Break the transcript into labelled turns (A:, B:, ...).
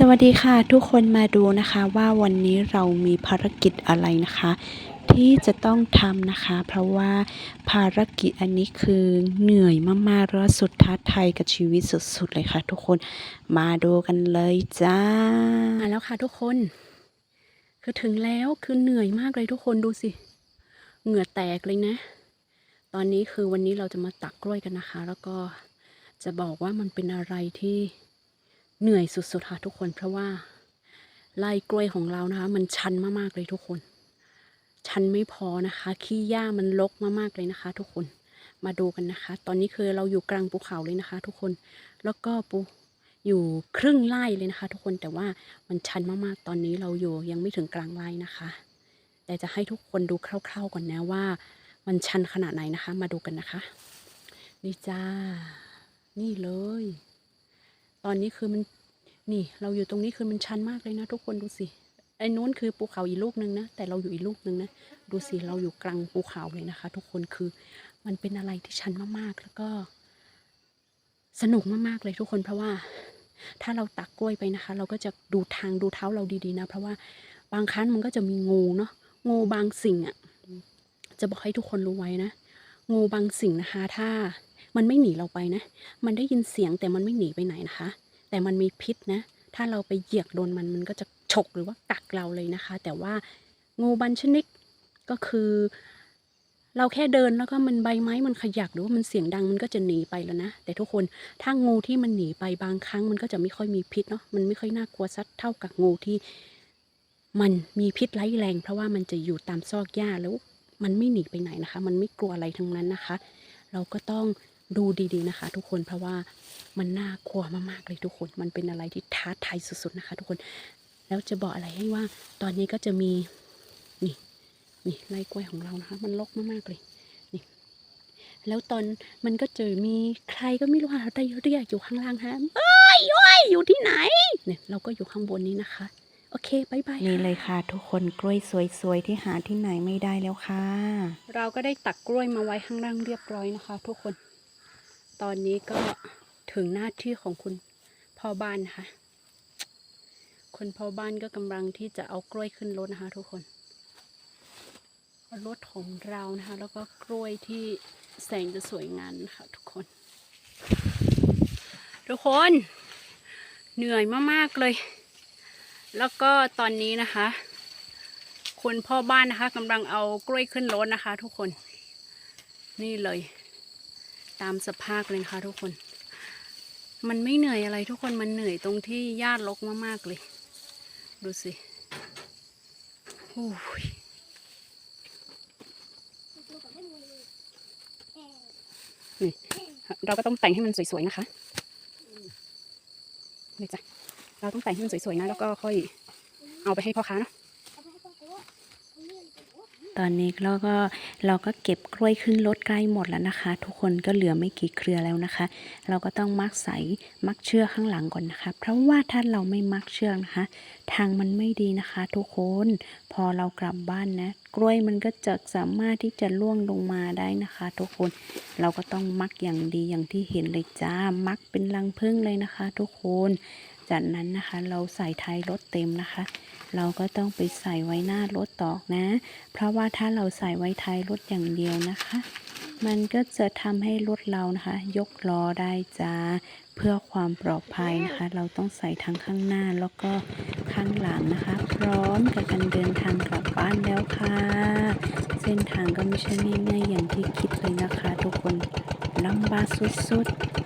A: สวัสดีค่ะทุกคนมาดูนะคะว่าวันนี้เรามีภารกิจอะไรนะคะ ที่จะต้องทำนะคะ เพราะว่าภารกิจอันนี้คือเหนื่อยมากๆแล้วสุดท้าทายกับชีวิตสุดๆเลยค่ะ ทุกคนมาดูกันเลยจ้ามาแล้วค่ะทุกคน คือถึงแล้วคือเหนื่อยมากเลยทุกคนดูสิ เหงื่อแตกเลยนะ ตอนนี้คือวันนี้เราจะมาตักกล้วยกันนะคะ แล้วก็จะบอกว่ามันเป็นอะไรที่ เหนื่อยสุดๆค่ะทุกคนเพราะว่าไล่กล้วยของเรานะคะ มันชันมากๆเลยทุกคน ชันไม่พอนะคะ ขี้หญ้ามันรกมากๆเลยนะคะ ทุกคนมาดูกันนะคะ ตอนนี้คือเราอยู่กลางภูเขาเลยนะคะ ทุกคนแล้วก็ปูอยู่ครึ่งไร่เลยนะคะ ทุกคนแต่ว่ามันชันมากๆตอนนี้เราอยู่ยังไม่ถึงกลางไร่นะคะ แต่จะให้ทุกคนดูคร่าว ๆก่อนนะว่า มันชันขนาดไหนนะคะ มาดูกันนะคะนี่จ้า นี่เลย ตอนนี้คือมันนี่เราอยู่ตรงนี้คือมันชันมากเลยนะ ทุกคนดูสิไอ้นู้นคือภูเขาอีกลูกนึงนะ แต่เราอยู่อีกลูกนึงนะ ดูสิเราอยู่กลางภูเขาเลยนะคะ ทุกคนคือมันเป็นอะไรที่ชันมากๆแล้วก็ สนุกมากๆเลยทุกคนเพราะว่า ถ้าเราตักกล้วยไปนะคะ เราก็จะดูทางดูเท้าเราดีๆนะ เพราะว่าบางครั้งมันก็จะมีงูเนาะงูบางสิ่งอะ่ะจะบอกให้ทุกคนรู้ไว้นะงูบางสิ่งนะคะ ถ้า มันไม่หนีเราไปนะ มันได้ยินเสียงแต่มันไม่หนีไปไหนนะคะ แต่มันมีพิษนะ ถ้าเราไปเหยียกโดนมันมันก็จะฉกหรือว่ากัดเราเลยนะคะ แต่ว่างูบางชนิดก็คือ เราแค่เดินแล้วก็มันใบไม้มันขยักหรือว่ามันเสียงดังมันก็จะหนีไปแล้วนะ แต่ทุกคนถ้างูที่มันหนีไปบางครั้งมันก็จะไม่ค่อยมีพิษเนาะมันไม่ค่อยน่ากลัวสักเท่ากับงูที่ มันมีพิษไร้แรง เพราะว่ามันจะอยู่ตามซอกหญ้าแล้วมันไม่หนีไปไหนนะคะ มันไม่กลัวอะไรทั้งนั้นนะคะ เราก็ต้อง ดูดีๆนะคะ ทุกคนเพราะว่ามันน่ากลัวมากๆเลยทุกคน มันเป็นอะไรที่ท้าทายสุดๆนะคะ ทุกคน แล้วจะบอกอะไรให้ว่า ตอนนี้ก็จะมีนี่นี่ไร่กล้วยของเรานะคะ มันรกมากๆเลยนี่ แล้วตอนมันก็เจอมีใครก็ไม่รู้ค่ะได้เรียกอยู่ข้างล่างฮะเอ้ยโอ้ยอยู่ที่ไหนเนี่ยเราก็อยู่ข้างบนนี้นะคะ โอเคบายบาย
B: นี่เลยค่ะ ทุกคนกล้วยสวยๆที่หาที่ไหนไม่ได้แล้วค่ะ
A: เราก็ได้ตักกล้วยมาไว้ข้างล่างเรียบร้อยนะคะ ทุกคน ตอนนี้ก็ถึงหน้าที่ของคุณพ่อบ้านนะคะคุณพ่อบ้านก็กำลังที่จะเอากล้วยขึ้นรถนะคะ ทุกคน รถของเรานะคะ แล้วก็กล้วยที่แสงจะสวยงามนะคะทุกคน ทุกคน เหนื่อยมากๆเลย แล้วก็ตอนนี้นะคะ คุณพ่อบ้านนะคะกำลังเอากล้วยขึ้นรถนะคะ ทุกคน นี่เลย ตามสภาพเลยนะคะทุกคน มันไม่เหนื่อยอะไรทุกคนมันเหนื่อยตรงที่หญ้ารกมากๆเลย ดูสิโอ้ยนี่เราก็ต้องแต่งให้มันสวยๆนะคะนี่จ้ะเราต้องแต่งให้มันสวยๆนะแล้วก็ค่อยเอาไปให้พ่อค้าเนาะ
B: ตอนนี้เราก็เราก็เก็บกล้วยขึ้นรถใกล้หมดแล้วนะคะ ทุกคนก็เหลือไม่กี่เครือแล้วนะคะ เราก็ต้องมักใส่มักเชือกข้างหลังก่อนนะคะ เพราะว่าถ้าเราไม่มักเชือกนะคะ ทางมันไม่ดีนะคะ ทุกคนพอเรากลับบ้านนะกล้วยมันก็จะสามารถที่จะล่วงลงมาได้นะคะ ทุกคนเราก็ต้องมักอย่างดีอย่างที่เห็นเลยจ้ามักเป็นรังพึ่งเลยนะคะ ทุกคน จากนั้นนะคะ เราใส่ท้ายรถเต็มนะคะ เราก็ต้องไปใส่ไว้หน้ารถตอกนะ เพราะว่าถ้าเราใส่ไว้ท้ายรถอย่างเดียวนะคะ มันก็จะทำให้รถเรานะคะ ยกล้อได้จ้าเพื่อความปลอดภัยนะคะ เราต้องใส่ทั้งข้างหน้าแล้วก็ข้างหลังนะคะ พร้อมกับการเดินทางกลับบ้านแล้วค่ะ เส้นทางก็ไม่ใช่ง่ายๆอย่างที่คิดเลยนะคะ ทุกคนลำบากสุดๆ